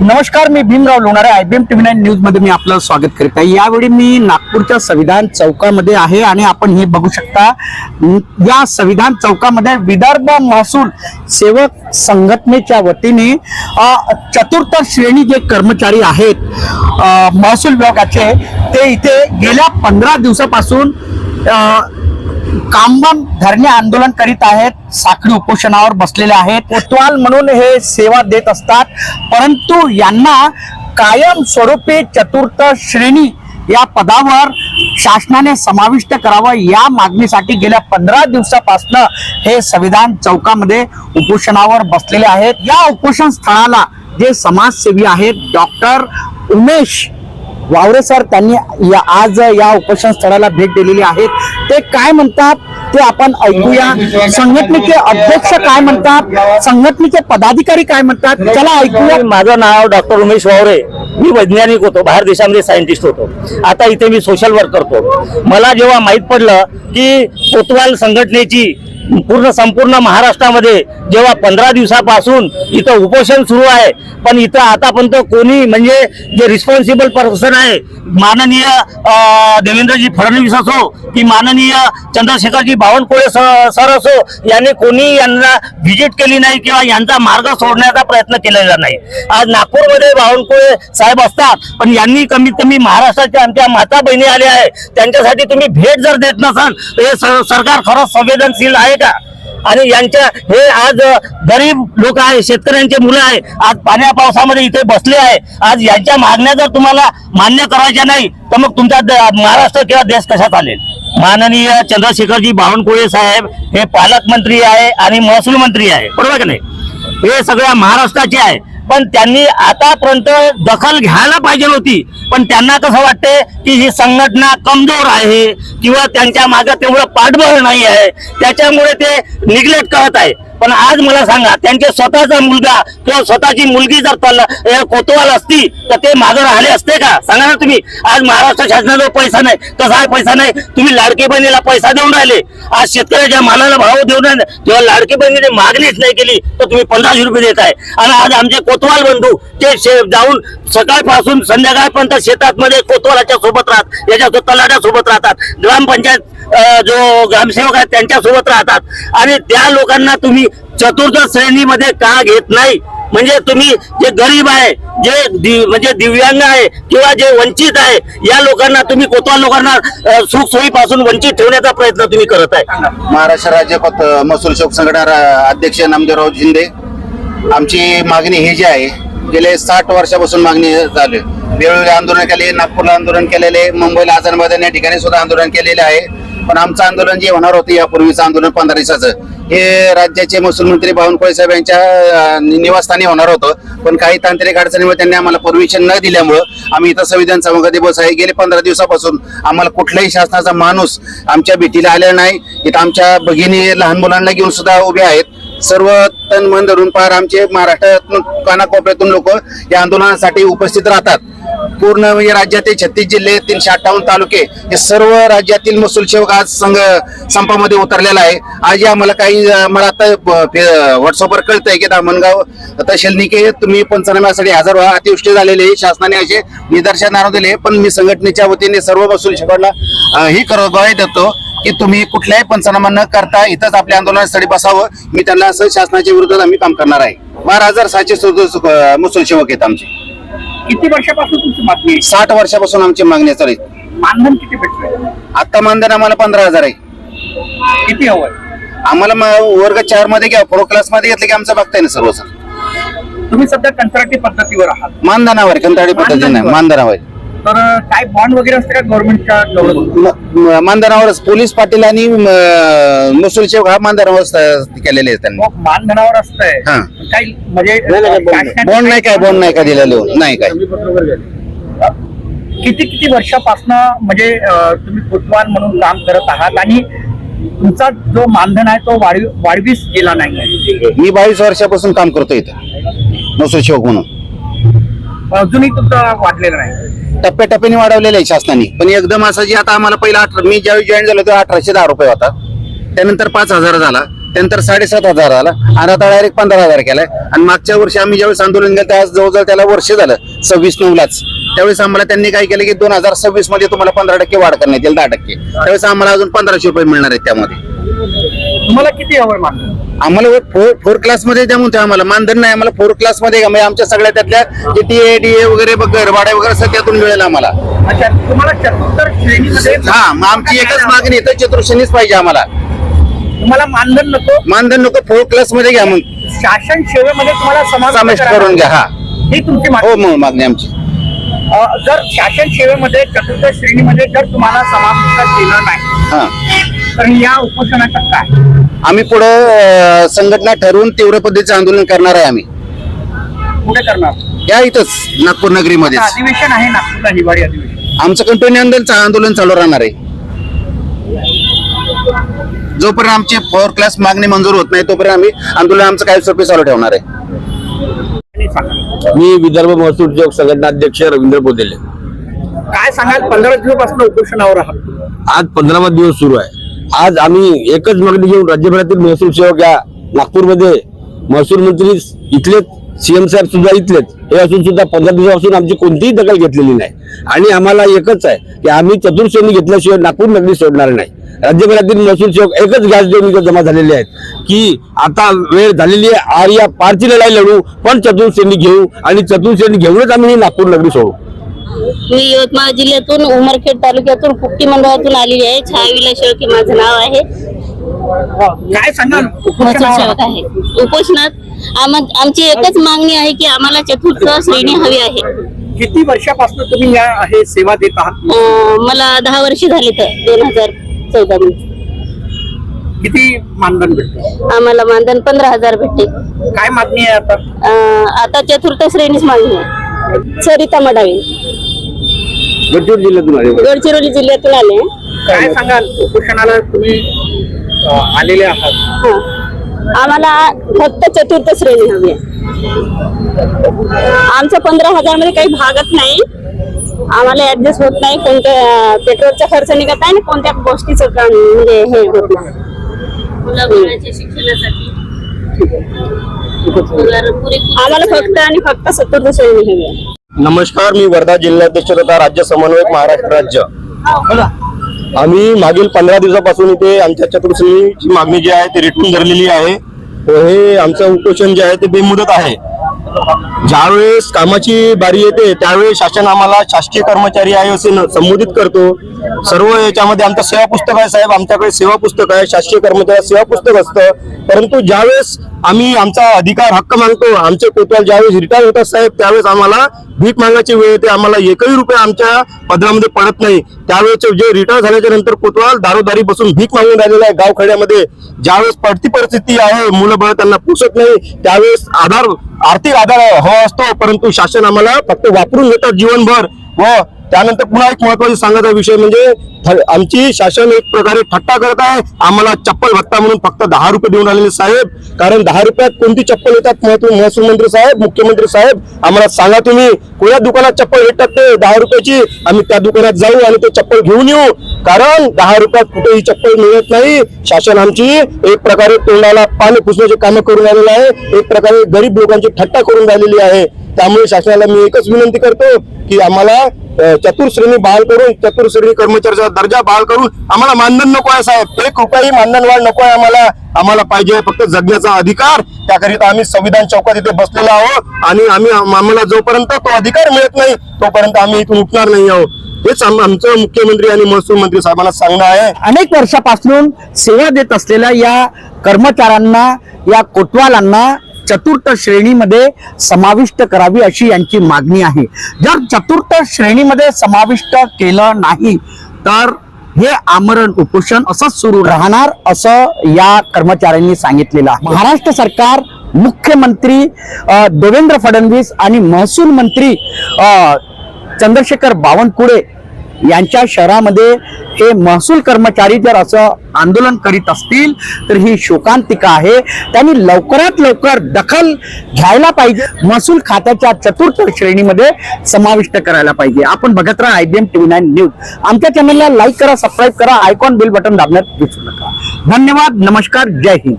नमस्कार मी Bhimrao Lonare I B M TV nine न्यूजमध्ये मी आपलं स्वागत करीत आहे. यावेळी मी नागपूरच्या संविधान चौकामध्ये आहे आणि आपण हे बघू शकता या संविधान चौकामध्ये विदर्भ महसूल सेवक संघटनेच्या वतीने चतुर्थ श्रेणी जे कर्मचारी आहेत महसूल विभागाचे ते इथे गेल्या पंधरा दिवसापासून कामबन धरणे आंदोलन करीत आहेत साखळी उपोषणावर बसलेले आहेत. कोतवाल म्हणून हे सेवा देत असतात. परंतु यांना कायम स्वरूपी चतुर्थ श्रेणी या पदावर शासनाने समाविष्ट करावं या मागणीसाठी गेल्या पंधरा दिवसापासून हे संविधान चौकामध्ये उपोषणावर बसलेले आहेत. या उपोषण स्थळाला जे समाजसेवी आहेत डॉक्टर उमेश वावरे सर त्यांनी या आज या उपोषण स्थळाला भेट दिलेली आहे. ते काय म्हणतात ते आपण ऐकूया. संघटनेचे अध्यक्ष काय म्हणतात? संघटनेचे पदाधिकारी काय म्हणतात? त्याला ऐकूया. माझं नाव डॉक्टर उमेश वावरे. मी वैज्ञानिक होतो बाहेर देशामध्ये सायंटिस्ट होतो. आता इथे मी सोशल वर्क करतो. मला जेव्हा माहीत पडलं की कोतवाल संघटनेची पूर्ण संपूर्ण महाराष्ट्रामध्ये जेव्हा पंधरा दिवसापासून इथं उपोषण सुरू आहे पण इथं आतापर्यंत कोणी म्हणजे जे रिस्पॉन्सिबल पर्सन आहे माननीय देवेंद्रजी फडणवीस असो की माननीय चंद्रशेखरजी बावनकुळे सर असो यांनी कोणी यांना व्हिजिट केली नाही किंवा यांचा मार्ग सोडण्याचा प्रयत्न केलेला नाही. आज नागपूरमध्ये बावनकुळे साहेब असतात पण यांनी कमीत कमी महाराष्ट्राच्या आमच्या माता बहिणी आल्या आहे त्यांच्यासाठी तुम्ही भेट जर देत नसाल तर हे सरकार खरंच संवेदनशील आहे. का? आणि यांच्या हे आज गरीब लोक आहे शेतकऱ्यांचे मुलं आहे आज पाण्या पावसामध्ये इथे बसले आहे. आज यांच्या मागण्या जर तुम्हाला मान्य करायच्या नाही तर मग तुमचा महाराष्ट्र किंवा देश कसा चालेल? माननीय चंद्रशेखरजी बावनकुळे साहेब हे पालकमंत्री आहे आणि महसूल मंत्री आहे बरोबर का नाही? हे सगळ्या महाराष्ट्राचे आहे. पण त्यांनी आतापर्यंत दखल घ्यायला पाहिजे होती. पण त्यांना कसं वाटते की ही संघटना कमजोर आहे किंवा त्यांच्या मागे तेवढं पाठबळ नाही आहे त्याच्यामुळे ते निग्लेक्ट करत आहे. पण आज मला सांगा त्यांच्या स्वतःचा मुलगा किंवा स्वतःची मुलगी जर तल- कोतवाल असती तर ते मागे राहिले असते का? सांगा ना तुम्ही. आज महाराष्ट्र शासनाजवळ पैसा नाही. कसा पैसा नाही? तुम्ही लाडकी बहिणीला पैसा देऊन राहिले. आज शेतकऱ्याच्या मालाला भाव देऊन राहिले तेव्हा लाडकी बहिणीने मागणीच नाही केली तर तुम्ही पंधराशे रुपये देत आहे आणि आज आमचे कोतवाल बंधू ते शे- जाऊन सकाळपासून संध्याकाळपर्यंत शेतात मध्ये कोतवालाच्या सोबत राहत याच्या तलाट्या सोबत राहतात. ग्रामपंचायत जो ग्रामसेवक आहे त्यांच्यासोबत राहतात. आणि त्या लोकांना तुम्ही चतुर्थ श्रेणीमध्ये का घेत नाही? म्हणजे तुम्ही जे गरीब आहे जे दि- म्हणजे दिव्यांग आहे किंवा जे वंचित आहे या लोकांना तुम्ही कोतवाल लोकांना सुखसोयीपासून वंचित ठेवण्याचा प्रयत्न तुम्ही करत आहे. महाराष्ट्र राज्य महसूल शोक संघटना अध्यक्ष नामदेवराव शिंदे आमची मागणी ही जी आहे गेले साठ वर्षापासून मागणी चालू आहे. वेळोवेळी आंदोलन केले नागपूरला आंदोलन केलेले मुंबईला आझादबाद या ठिकाणी सुद्धा आंदोलन केलेले आहे. पण आमचं आंदोलन जे होणार होतं यापूर्वीचं आंदोलन पंधरा दिवसाचं हे राज्याचे महसूल मंत्री बावनकुळे साहेब यांच्या निवासस्थानी होणार होतं. पण काही तांत्रिक अडचणीमुळे त्यांनी आम्हाला परमिशन न दिल्यामुळं आम्ही इथं संविधान सभागृहात बस आहे गेले. पंधरा दिवसापासून आम्हाला कुठल्याही शासनाचा माणूस आमच्या भेटीला आलेला नाही. इथं आमच्या भगिनी लहान मुलांना घेऊन सुद्धा उभे आहेत. सर्व तन मन धरून पार आमचे महाराष्ट्रातून कानाकोपऱ्यातून लोक या आंदोलनासाठी उपस्थित राहतात. पूर्ण म्हणजे राज्यातील छत्तीस जिल्हे तीनशे अठ्ठावन्न तालुके हे सर्व राज्यातील महसूल सेवक आज संघ संपामध्ये उतरलेला आहे. आज या मला काही मला आता व्हॉट्सअपवर कळतंय की दामणगाव तहसील निके तुम्ही पंचनाम्यासाठी हजर व्हा. अतिवृष्टी झालेली आहे. शासनाने असे निदर्शन दिले पण मी संघटनेच्या वतीने सर्व महसूल सेवकांना ही कर ग्वाही देतो की तुम्ही कुठल्याही पंचनामा न करता इथंच आपल्या आंदोलनास्थळी बसावं. मी त्यांना असं शासनाच्या विरोधात आम्ही काम करणार आहे. बारा हजार सहाशे सदुसष्ट, महसूल सेवक आहेत आमचे. किती वर्षापासून तुमची मागणी आहे? साठ वर्षापासून आमची मागणी चालू आहे. मानधन किती भेटलंय आता मानधन आम्हाला पंधरा हजार आहे. किती हवंय आम्हाला म- वर्ग चारमध्ये घ्या प्रो क्लासमध्ये घेतलं की आमचं बघताय ना सर्व सर. तुम्ही सध्या कंत्राटी पद्धतीवर आहात. मानधनावर कंत्राटी पद्धतीने मानधनावर. मानधनावर तर काय बॉन्ड वगैरे असते का गव्हर्नमेंटच्या मानधनावरच पोलीस पाटील आणि म, महसूल सेवक हा मानधनावर केलेले आहेत त्यांनी. मानधनावर असतंय. हा. काही म्हणजे बॉन्ड नाही काय बॉन्ड नाही काय दिलेलं नाही काय. किती किती वर्षापासून म्हणजे तुम्ही कोतवाल म्हणून काम करत आहात आणि तुमचा जो मानधन आहे तो वाढवी वाढवीस गेला नाही मी बावीस वर्षापासून काम करतो इथं. महसूल सेवक म्हणून. अजूनही तुमचं वाढलेलं नाही? टप्प्याटप्प्याने वाढवलेलं आहे शासनाने. पण एकदम असं जे आता आम्हाला पहिला अठरा मी ज्यावेळी जॉईन झालो तेव्हा अठराशे दहा रुपये होता. त्यानंतर पाच हजार झाला. त्यानंतर साडेसात हजार झाला. आणि आता डायरेक्ट पंधरा हजार केलाय. आणि मागच्या वर्षी आम्ही ज्यावेळेस आंदोलन केलं त्या जवळजवळ त्याला वर्ष झालं. सव्वीस नऊलाच त्यावेळेस आम्हाला त्यांनी काय केलं की दोन हजार सव्वीसमध्ये तुम्हाला पंधरा टक्के वाढ करण्यात येईल दहा टक्के. त्यावेळेस आम्हाला अजून पंधराशे रुपये मिळणार आहेत त्यामध्ये. तुम्हाला किती हवंय मानधन? आम्हाला फोर फोर क्लासमध्ये द्या म्हणतोय आम्हाला. मानधन नाही आम्हाला फोर क्लासमध्ये म्हणजे आमच्या सगळ्या त्यातल्या जे टी ए डी ए वगैरे घरभाडे वगैरे असं त्यातून मिळेल आम्हाला. अच्छा तुम्हाला चतुर्थ श्रेणीमध्ये हा मग आमची एकच मागणी आहे तर चतुर्श्रेणीच पाहिजे आम्हाला. तुम्हाला मानधन नको? मानधन नको फोर क्लासमध्ये घ्या मग. शासन सेवेमध्ये तुम्हाला समावेश समावेश करून घ्या हा. ही तुमची हो मागणी. मग मागणी आमची. जर शासन सेवेमध्ये चतुर्थ श्रेणीमध्ये जर तुम्हाला समाविष्ट केलं नाही तर या उपोषणाचं काय? आम्ही पुढे संघटना ठरवून तीव्र पद्धतीचं आंदोलन करणार आहे आम्ही. कुठे करणार? या इथंच नागपूर नगरीमध्ये अधिवेशन आहे नागपूरला हिवाळी अधिवेशन. आमचं कंटिन्यू आंदोलन आंदोलन चालू राहणार आहे. जोपर्यंत आमची फोर क्लास मागणी मंजूर होत नाही तोपर्यंत आम्ही आंदोलन आमचं काही स्वरूपी चालू ठेवणार आहे. मी विदर्भ महसूल उद्योग संघटना अध्यक्ष रवींद्र बोदेले. काय सांगाल? पंधरा दिवसापासून उपोषणावर आहात. आज पंधरावा दिवस सुरू आहे. आज आम्ही एकच मागणी घेऊन राज्यभरातील महसूल सेवक या नागपूरमध्ये महसूल मंत्री इथलेच सीएम साहेब सुद्धा इथलेच. हे असून सुद्धा पंधरा दिवसापासून आमची कोणतीही दखल घेतलेली नाही. आणि आम्हाला एकच आहे की आम्ही चतुर्श्रेणी घेतल्याशिवाय नागपूर नगरी सोडणार नाही. राज्यभरातील महसूल सेवक एकच गॅस देऊन इथं जमा झालेले आहेत की आता वेळ झालेली आहे आर्या पारची लढाई लढू पण चतुर्श्रेणी घेऊ आणि चतुर्श्रेणी घेऊनच आम्ही ही नागपूर नगरी सोडू. मी यवतमाळ जिल्ह्यातून उमरखेड तालुक्यातून कुट्टी मंडळातून आलेली आहे. छायाविला शेळके माझं नाव आहे. काय सांगाल? आहे. उपोषणात आम- आमची एकच मागणी आहे की आम्हाला चतुर्थ श्रेणी हवी आहे. किती वर्षापासून तुम्ही या हे सेवा देत आहात? मला दहा वर्ष झाली तर दोन हजार चौदा मध्ये. किती मानधन भेटतं? आम्हाला मानधन पंधरा हजार भेटते. काय मागणी आहे आता? आता चतुर्थ श्रेणीच मागणी आहे. सरिता मडावी. गडचिरोली जिल्ह्यातून आले गडचिरोली जिल्ह्यातून आले. काय सांगाल? उपोषणाला तुम्ही आलेले आहात. हा. आम्हाला फक्त चतुर्थ श्रेणी हवी आहे. आमचं पंधरा हजारमध्ये काही भागत नाही. आम्हाला ऍडजस्ट होत नाही कोणत्या पेट्रोलचा खर्च निघत नाही आणि कोणत्या गोष्टीचं काम म्हणजे हे होत नाही. मुलाबाळाच्या शिक्षणासाठी. आम्हाला फक्त आणि फक्त चतुर्थ श्रेणी हवी आहे. नमस्कार मी वर्धा जिल्हाध्यक्ष तथा राज्य समन्वयक महाराष्ट्र राज्य. आम्ही मागील पंधरा दिवसापासून इथे आमच्या चतुर्श्रेणीची मागणी जी आहे ती रिटून धरलेली आहे. व हे आमचं उपोषण जे आहे ते बेमुदत आहे. ज्यावेळेस कामाची बारी येते त्यावेळेस शासन आम्हाला शासकीय कर्मचारी आहे असे न- संबोधित करतो. सर्व याच्यामध्ये आमचं सेवा पुस्तक आहे साहेब आमच्याकडे सेवा पुस्तक आहे शासकीय कर्मचारी सेवा पुस्तक असतं. परंतु ज्यावेळेस आम्ही आमचा अधिकार हक्क मागतो आमचे कोतवाल ज्यावेळेस रिटायर होतात साहेब त्यावेळेस आम्हाला भीक मागण्याची वेळ येते आम्हाला एकही रुपये आमच्या पदरामध्ये पडत नाही. त्यावेळेस जे रिटायर झाल्याच्यानंतर कोतवाल दारोदारी बसून भीक मागून राहिलेला आहे गावखेड्यामध्ये. ज्यावेळेस पडती परिस्थिती आहे मुलं बळ त्यांना पुसत नाही. त्यावेळेस आधार आर्थिक आधार हवा असतो परंतु शासन आम्हाला फक्त वापरून घेतात जीवनभर. व त्यानंतर पुन्हा एक महत्त्वाचा सांगायचा विषय म्हणजे आमची शासन एक प्रकारे थट्टा करत आहे. आम्हाला चप्पल भत्ता म्हणून फक्त दहा रुपये देऊन आलेले साहेब. कारण दहा रुपयात कोणती चप्पल येतात महत्त्व महसूल मंत्री साहेब मुख्यमंत्री साहेब? आम्हाला सांगा तुम्ही कोणत्या दुकानात चप्पल भेटतात ते दहा रुपयाची? आम्ही त्या दुकानात जाऊ आणि ते चप्पल घेऊन येऊ. कारण दहा रुपयात कुठेही चप्पल मिळत नाही. शासन आमची एक प्रकारे तोंडाला पाणी पुसण्याचे कामं करून राहिलेलं आहे. एक प्रकारे गरीब लोकांची थट्टा करून राहिलेली आहे. त्यामुळे शासनाला मी एकच विनंती करतो की आम्हाला चतुर्श्रेणी बहाल करून चतुर्श्रेणी कर्मचाऱ्याचा दर्जा बहाल करून आम्हाला मानधन नको आहे साहेब. एक रुपयाही मानधन वाढ नको आहे आम्हाला. आम्हाला पाहिजे फक्त जगण्याचा अधिकार. त्याकरिता आम्ही संविधान चौकात इथे बसलेलो आहोत आणि आम्ही आम्हाला जोपर्यंत तो अधिकार मिळत नाही तोपर्यंत आम्ही इथून उठणार नाही आहोत. हेच आम- आमचं मुख्यमंत्री आणि महसूल मंत्री साहेबांना सांगणं आहे. अनेक वर्षापासून सेवा देत असलेल्या या कर्मचाऱ्यांना या कोटवालांना चतुर्थ श्रेणीमध्ये समाविष्ट करावी अशी यांची मागणी आहे. जर चतुर्थ श्रेणीमध्ये समाविष्ट केलं नाही तर हे आमरण उपोषण असंच सुरू राहणार असं या कर्मचाऱ्यांनी सांगितलेलं आहे. महाराष्ट्र सरकार मुख्यमंत्री देवेंद्र फडणवीस आणि महसूल मंत्री चंद्रशेखर बावनकुळे यांच्या शहरामध्ये हे महसूल कर्मचारी जर असं आंदोलन करीत असतील तर ही शोकांतिका आहे. त्यांनी लवकरात लवकर दखल घ्यायला पाहिजे. महसूल खात्याच्या चतुर्थ श्रेणीमध्ये समाविष्ट करायला पाहिजे. आपण बघत राहा आयबीएम टीव्ही नाईन न्यूज. आमच्या चॅनलला लाईक करा सबस्क्राईब करा आयकॉन बिल बटन दाबण्यात विसरू नका. धन्यवाद नमस्कार जय हिंद.